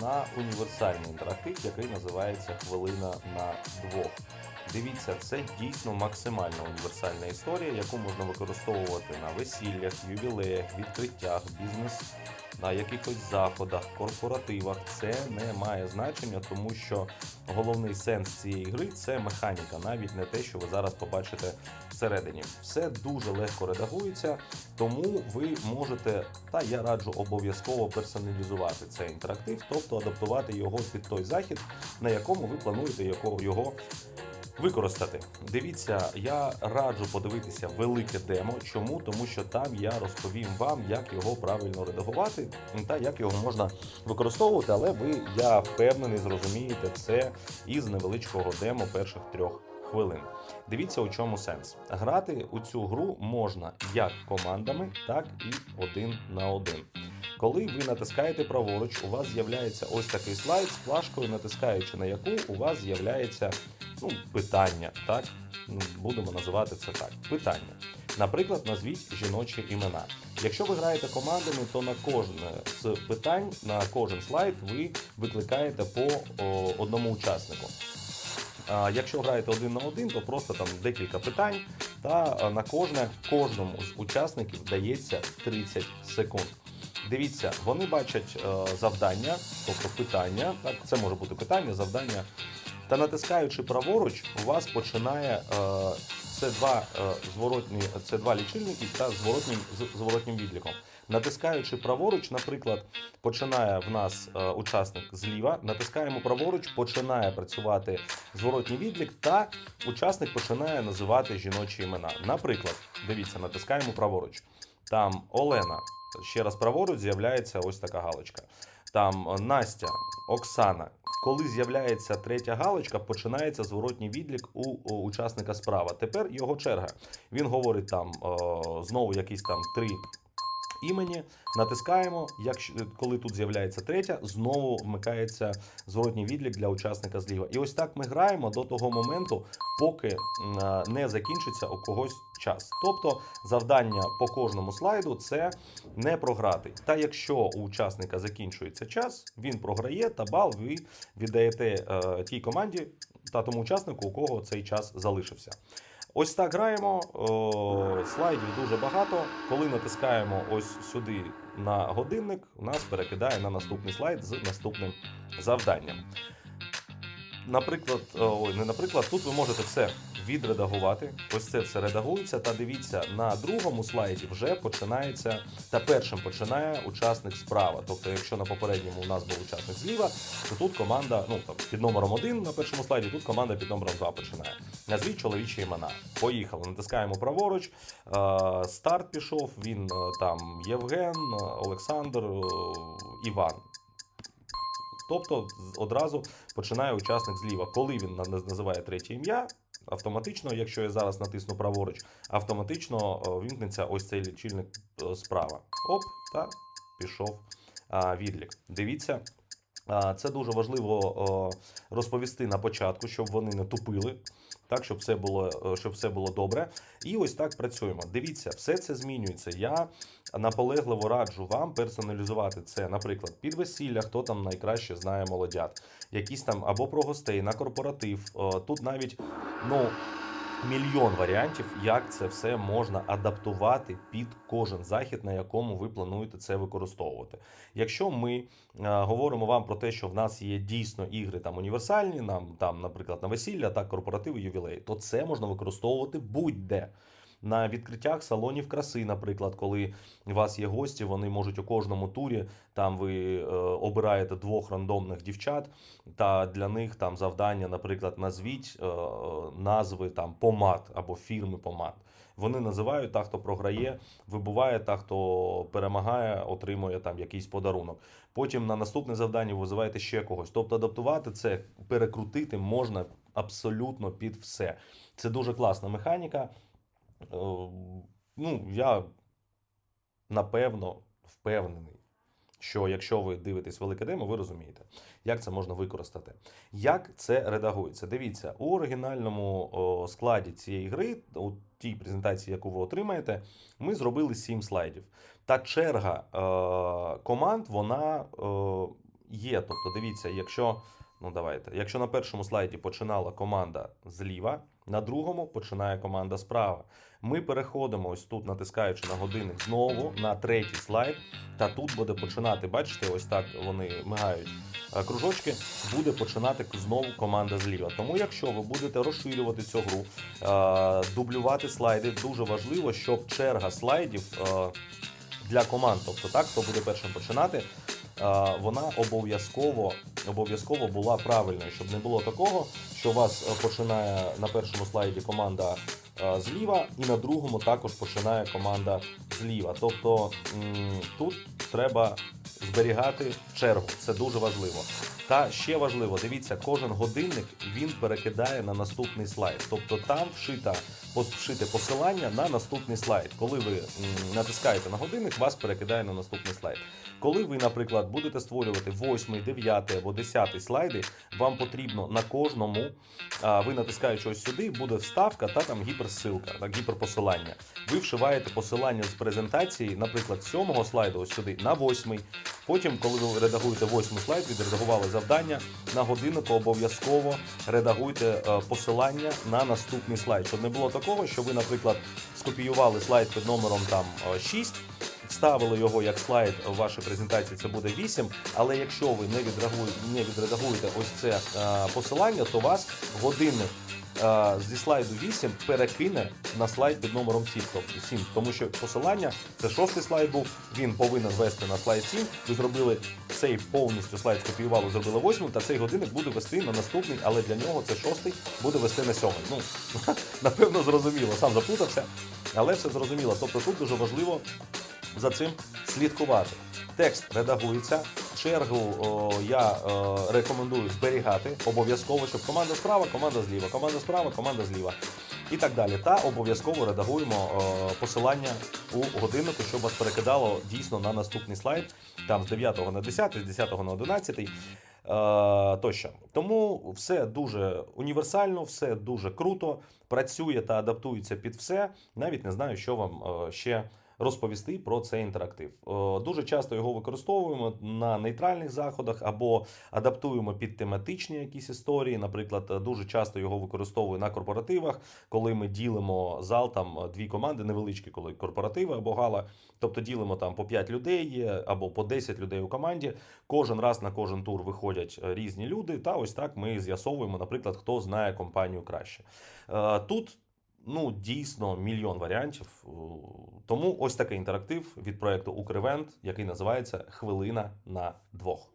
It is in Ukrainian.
на універсальний інтерактив, який називається Хвилина на двох. Дивіться, це дійсно максимально універсальна історія, яку можна використовувати на весіллях, ювілеях, відкриттях, бізнес, на якихось заходах, корпоративах. Це не має значення, тому що головний сенс цієї гри це механіка, навіть не те, що ви зараз побачите всередині. Все дуже легко редагується, тому ви можете, та я раджу обов'язково персоналізувати цей інтерактив, тобто адаптувати його під той захід, на якому ви плануєте його, використати. Дивіться, я раджу подивитися велике демо. Чому? Тому що там я розповім вам, як його правильно редагувати та як його можна використовувати, але ви, я впевнений, зрозумієте це із невеличкого демо перших трьох. Хвилин. Дивіться, у чому сенс. Грати у цю гру можна як командами, так і один на один. Коли ви натискаєте праворуч, у вас з'являється ось такий слайд з плашкою, натискаючи на яку у вас з'являється ну, питання. Так Ну, будемо називати це так. Питання. Наприклад, назвіть жіночі імена. Якщо ви граєте командами, то на кожне з питань, на кожен слайд ви викликаєте по о, одному учаснику. А якщо граєте один на один, то просто там декілька питань, та на кожне кожному з учасників дається 30 секунд. Дивіться, вони бачать е, завдання, тобто питання. Так, це може бути питання, завдання. Та натискаючи праворуч, у вас починає е, це два е, зворотні, це два лічильники та зворотнім зворотнім відліком. Натискаючи праворуч, наприклад, починає в нас е, учасник зліва, натискаємо праворуч, починає працювати зворотній відлік, та учасник починає називати жіночі імена. Наприклад, дивіться, натискаємо праворуч. Там Олена. Ще раз праворуч з'являється ось така галочка. Там е, Настя, Оксана. Коли з'являється третя галочка, починається зворотній відлік у, у учасника справа. Тепер його черга. Він говорить там е, знову якісь там три імені. Натискаємо. Якщо коли тут з'являється третя, знову вмикається зворотній відлік для учасника зліва. І ось так ми граємо до того моменту, поки не закінчиться у когось час. Тобто завдання по кожному слайду це не програти. Та якщо у учасника закінчується час, він програє та бал ви віддаєте е, тій команді та тому учаснику, у кого цей час залишився. Ось так граємо. О, слайдів дуже багато. Коли натискаємо ось сюди на годинник, у нас перекидає на наступний слайд з наступним завданням. Наприклад, ой, не наприклад, тут ви можете все відредагувати. Ось це все редагується. Та дивіться, на другому слайді вже починається та першим починає учасник справа. Тобто, якщо на попередньому у нас був учасник зліва, то тут команда, ну там під номером 1 на першому слайді, тут команда під номером 2 починає. Назвіть чоловічі імена. Поїхали. Натискаємо праворуч. Е, Старт пішов. Він е, там Євген, е, Олександр, Іван. Тобто одразу починає учасник зліва. Коли він називає третє ім'я, автоматично, якщо я зараз натисну праворуч, автоматично е, вімкнеться ось цей лічильник е, справа. Оп, та пішов відлік. Дивіться. Це дуже важливо розповісти на початку, щоб вони не тупили, так, щоб все було, щоб все було добре. І ось так працюємо. Дивіться, все це змінюється. Я наполегливо раджу вам персоналізувати це, наприклад, під весілля, хто там найкраще знає молодят, якісь там або про гостей на корпоратив. Тут навіть ну. Мільйон варіантів, як це все можна адаптувати під кожен захід, на якому ви плануєте це використовувати. Якщо ми е, говоримо вам про те, що в нас є дійсно ігри там універсальні, нам там, наприклад, на весілля, так корпоративи, ювілеї, то це можна використовувати будь-де. На відкриттях салонів краси, наприклад, коли у вас є гості, вони можуть у кожному турі там ви е, обираєте двох рандомних дівчат, та для них там завдання, наприклад, назвіть е, назви там помад або фірми помад. Вони називають та, хто програє, вибуває та, хто перемагає, отримує там якийсь подарунок. Потім на наступне завдання визиваєте ще когось. Тобто адаптувати це, перекрутити можна абсолютно під все. Це дуже класна механіка. Е, Ну, я напевно впевнений, що якщо ви дивитесь велике демо, ви розумієте, як це можна використати. Як це редагується? Дивіться, у оригінальному складі цієї гри, у тій презентації, яку ви отримаєте, ми зробили 7 слайдів. Та черга е, команд, вона. Е, є. Тобто, дивіться, якщо. Ну, давайте. Якщо на першому слайді починала команда зліва, на другому починає команда справа. Ми переходимо ось тут, натискаючи на годинник знову на третій слайд. Та тут буде починати, бачите, ось так вони мигають е, кружочки, буде починати знову команда зліва. Тому, якщо ви будете розширювати цю гру, е, дублювати слайди, дуже важливо, щоб черга слайдів е, для команд, тобто так, хто буде першим починати, вона обов'язково обов'язково була правильною, щоб не було такого, що у вас е, починає на першому слайді команда е, зліва, і на другому також починає команда зліва. Тобто тут треба зберігати чергу, це дуже важливо. Та ще важливо, дивіться, кожен годинник він перекидає на наступний слайд. Тобто там вшита вшите посилання на наступний слайд. Коли ви натискаєте на годинник, вас перекидає на наступний слайд. Коли ви, наприклад, будете створювати 8, 9 або 10 слайди, вам потрібно на кожному, ви натискаючи ось сюди, буде вставка та там гіперсилка, так, гіперпосилання. Ви вшиваєте посилання з презентації, наприклад, з 7 слайду ось сюди на 8. Потім, коли ви редагуєте 8 слайд, відредагували завдання, на годиннику обов'язково редагуйте е, посилання на наступний слайд. Щоб не було такого, що ви, наприклад, скопіювали слайд під номером там е, 6, вставили його як слайд в вашій презентації, це буде 8, але якщо ви не відредагуєте, не відредагуєте ось це е, посилання, то вас годинник е, зі слайду 8 перекине на слайд під номером 7, тобто 7, тому що посилання це шостий слайд був, він повинен вести на слайд 7. Ви зробили цей повністю слайд скопіювали, зробили восьмим, та цей годинник буде вести на наступний, але для нього це шостий буде вести на сьомий. Ну напевно, зрозуміло, сам заплутався, але все зрозуміло. Тобто тут дуже важливо за цим слідкувати. Текст редагується. Чергу о, я е, рекомендую зберігати обов'язково, щоб команда справа, команда зліва, команда справа, команда зліва і так далі. Та обов'язково редагуємо е, посилання у годиннику, щоб вас перекидало дійсно на наступний слайд, там з 9 на 10, з 10 на 11. е, Тощо. Тому все дуже універсально, все дуже круто, працює та адаптується під все. Навіть не знаю, що вам е, ще розповісти про цей інтерактив. Е, Дуже часто його використовуємо на нейтральних заходах або адаптуємо під тематичні якісь історії. Наприклад, е, дуже часто його використовую на корпоративах, коли ми ділимо зал, там е, дві команди, невеличкі, коли корпоративи або гала. Тобто ділимо там по 5 людей або по 10 людей у команді. Кожен раз на кожен тур виходять різні люди. Та ось так ми з'ясовуємо, наприклад, хто знає компанію краще. Тут ну дійсно мільйон варіантів. Е, Тому ось такий інтерактив від проекту Укревент, який називається Хвилина на двох.